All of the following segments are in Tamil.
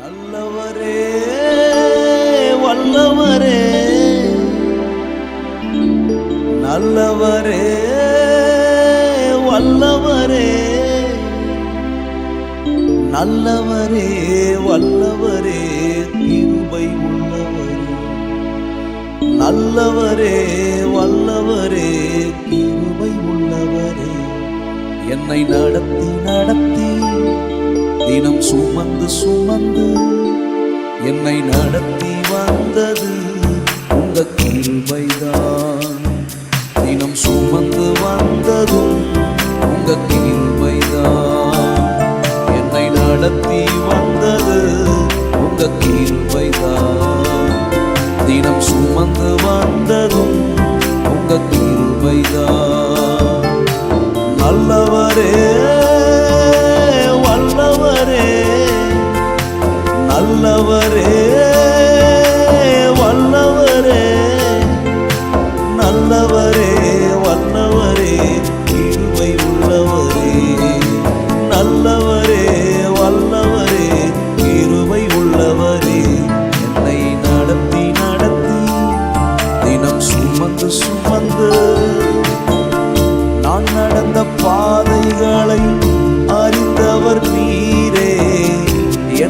நல்லவரே வல்லவரே. நல்லவரே வல்லவரே. நல்லவரே வல்லவரே கிருபை உள்ளவரே. நல்லவரே வல்லவரே கிருபை உள்ளவரே. என்னை நடத்தி நடத்தி தினம் சுமந்து சுமந்து என்னை நடத்தி வந்தது உங்க கிருபைதான். தினம் சுமந்து வந்ததும் உங்க கிருபைதான். என்னை நடத்தி வந்தது உங்க கிருபைதான். தினம் சுமந்து வந்ததும் உங்க கிருபைதான். நல்ல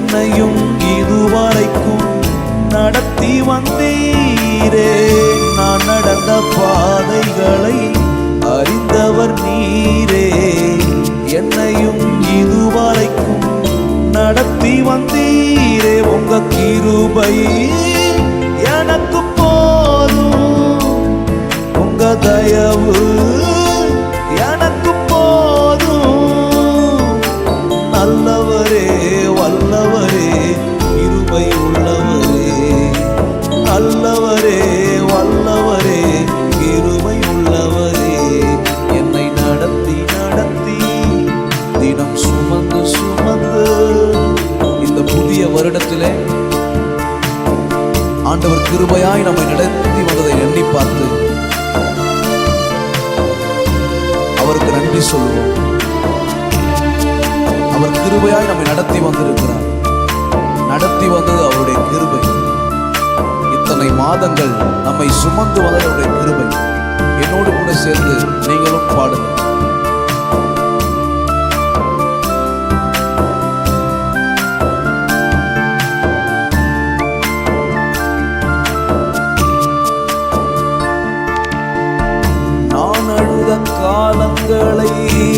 என்னையும் இதுவரைக்கும் நடத்தி வந்தீரே. நான் நடந்த பாதைகளை அறிந்தவர் நீரே. என்னையும் இதுவரைக்கும் நடத்தி வந்தீரே. உங்க கிருபையே கிருபையாய் நம்மை நடத்தி வந்ததை எண்ணி பார்த்து அவருக்கு நன்றி சொல்லுவோம். அவர் கிருபையாய் நம்மை நடத்தி வந்திருக்கிறார். நடத்தி வந்தது அவருடைய கிருபை. இத்தனை மாதங்கள் நம்மை சுமந்து வந்தது அவருடைய கிருபை. என்னோடு கூட சேர்ந்து நீங்களும் பாடுங்கள்.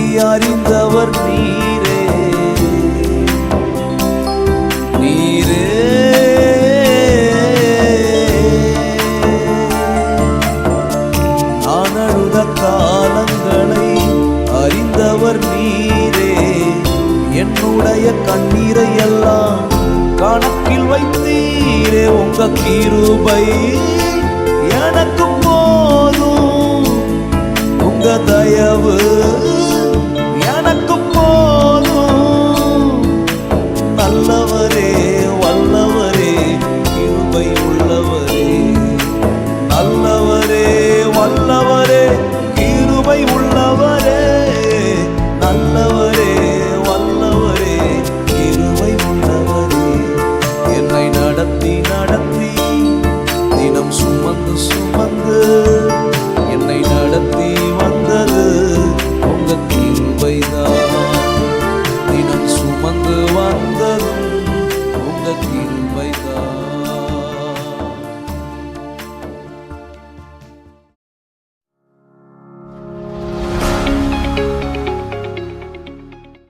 அறிந்தவர் நீரே. நீரே. அனழுத காலங்களை அறிந்தவர் நீரே. என்னுடைய கண்ணீரை எல்லாம் கணக்கில் வைத்தீரே. உங்க கிருபை எனக்கு போதும். உங்க தயவு தினம் சுமந்து சுமந்து